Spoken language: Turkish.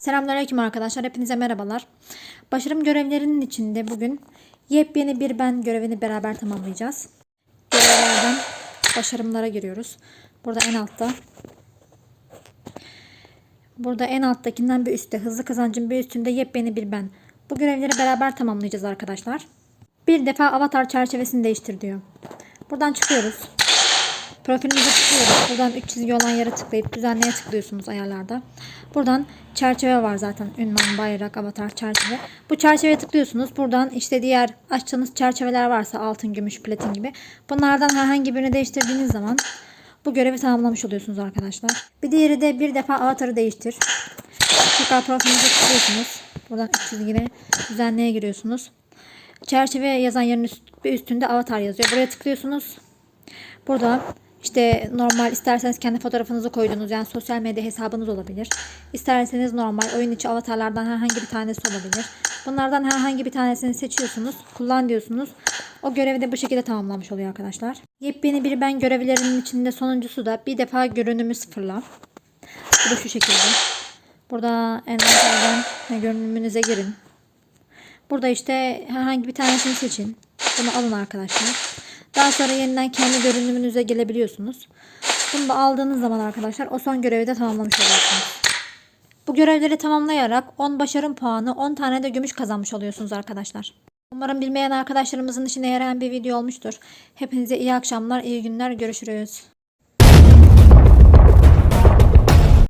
Selamünaleyküm arkadaşlar. Hepinize merhabalar. Başarım görevlerinin içinde bugün yepyeni bir ben görevini beraber tamamlayacağız. Görevlerden başarımlara giriyoruz. Burada en altta. Burada en alttakinden bir üstte. Hızlı kazancın bir üstünde yepyeni bir ben. Bu görevleri beraber tamamlayacağız arkadaşlar. Bir defa avatar çerçevesini değiştir diyor. Buradan çıkıyoruz. Profilinize tıklıyoruz. Buradan 3 çizgi olan yere tıklayıp düzenleye tıklıyorsunuz ayarlarda. Buradan çerçeve var zaten. Ünvan, bayrak, avatar, çerçeve. Bu çerçeveye tıklıyorsunuz. Buradan işte diğer açtığınız çerçeveler varsa altın, gümüş, platin gibi. Bunlardan herhangi birini değiştirdiğiniz zaman bu görevi tamamlamış oluyorsunuz arkadaşlar. Bir diğeri de bir defa avatarı değiştir. Tekrar profilinize tıklıyorsunuz. Buradan 3 çizgiyle düzenleye giriyorsunuz. Çerçeve yazan yerin üst, üstünde avatar yazıyor. Buraya tıklıyorsunuz. Burada işte normal isterseniz kendi fotoğrafınızı koyduğunuz yani sosyal medya hesabınız olabilir. İsterseniz normal oyun içi avatarlardan herhangi bir tanesi olabilir. Bunlardan herhangi bir tanesini seçiyorsunuz. Kullan diyorsunuz. O görevi de bu şekilde tamamlamış oluyor arkadaşlar. Yepyeni bir ben görevlerinin içinde sonuncusu da bir defa görünümü sıfırla. Bu da şu şekilde. Burada envanterden görünümünüze girin. Burada işte herhangi bir tanesini seçin. Bunu alın arkadaşlar. Daha sonra yeniden kendi görünümünüze gelebiliyorsunuz. Bunu da aldığınız zaman arkadaşlar o son görevi de tamamlamış oluyorsunuz. Bu görevleri tamamlayarak 10 başarım puanı 10 tane de gümüş kazanmış oluyorsunuz arkadaşlar. Umarım bilmeyen arkadaşlarımızın işine yarayan bir video olmuştur. Hepinize iyi akşamlar, iyi günler, görüşürüz.